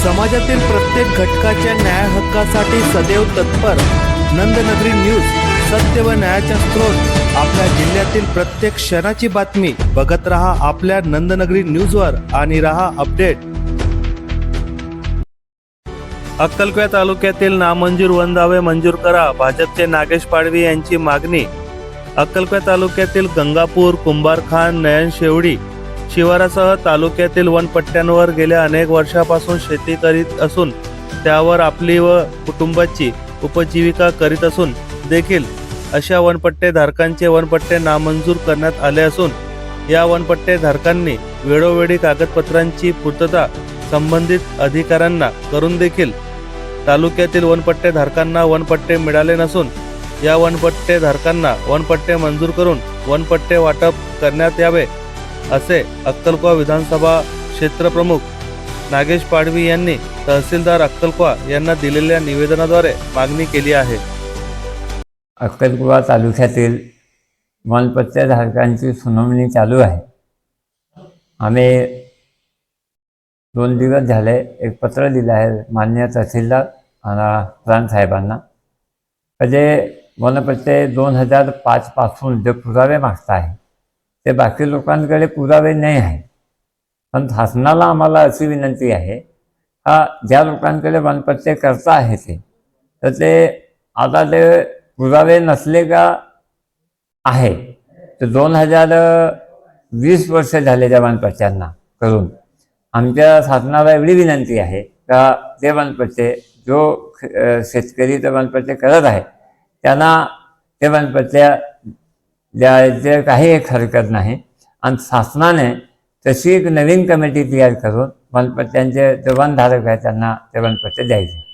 समाजातील प्रत्येक घटकाच्या न्याय हक्कासाठी सदैव तत्पर. नंदनगरी न्यूज सत्य व न्यायाचा स्रोत. आपल्या जिल्ह्यातील प्रत्येक क्षणाची बातमी. बघत रहा आपल्या नंदनगरी न्यूजवर आणि रहा अपडेट. अक्कलकोया तालुक्यातील नामंजूर वन दावे मंजूर करा. भाजपचे नागेश पाडवी यांची मागणी. अक्कलकोया तालुक्यातील गंगापूर कुंभारखान नयन शेवडी शिवारासह तालुक्यातील वनपट्ट्यांवर गेल्या अनेक वर्षापासून शेती करीत असून त्यावर आपली व कुटुंबाची उपजीविका करीत असून देखील अशा वनपट्टे धारकांचे वनपट्टे नामंजूर करण्यात आले असून या वनपट्टे धारकांनी वेळोवेळी कागदपत्रांची पूर्तता संबंधित अधिकाऱ्यांना करून देखील तालुक्यातील वनपट्टे धारकांना वनपट्टे मिळाले नसून या वनपट्टे धारकांना वनपट्टे मंजूर करून वनपट्टे वाटप करण्यात यावे असे अक्कलकुवा विधानसभा क्षेत्रप्रमुख नागेश पाडवी यांनी तहसीलदार अक्कलकुवा यांना दिलेल्या निवेदनाद्वारे मागणी केली आहे. अक्कलकुवा तालुक्यातील धारकांची सुनावणी चालू आहे. आम्ही दोन दिवस झाले एक पत्र दिलं आहे मान्य तहसीलदार आणि साहेबांना. का जे वनपट्टे दोन हजार पाचपासून जे पुरावे मागत आहे ते बाकी लोकांकडे पुरावे नाही आहे पण शासनाला आम्हाला अशी विनंती आहे का ज्या लोकांकडे वनपट्टे करता आहे ते तर ते आता ते पुरावे नसले का आहे तर दोन हजार वीस वर्ष झाले त्या वनपट्ट्यांना करून. आमच्या शासनाला एवढी विनंती आहे का ते वनपट्टे जो शेतकरी ते वनपट्टे करत आहे त्यांना ते वनपट्ट्या द्यायचे काही एक हरकत नाही. आणि शासनाने तशी एक नवीन कमिटी तयार करून वनपट्ट्यांचे जे आहे त्यांना ते द्यायचे.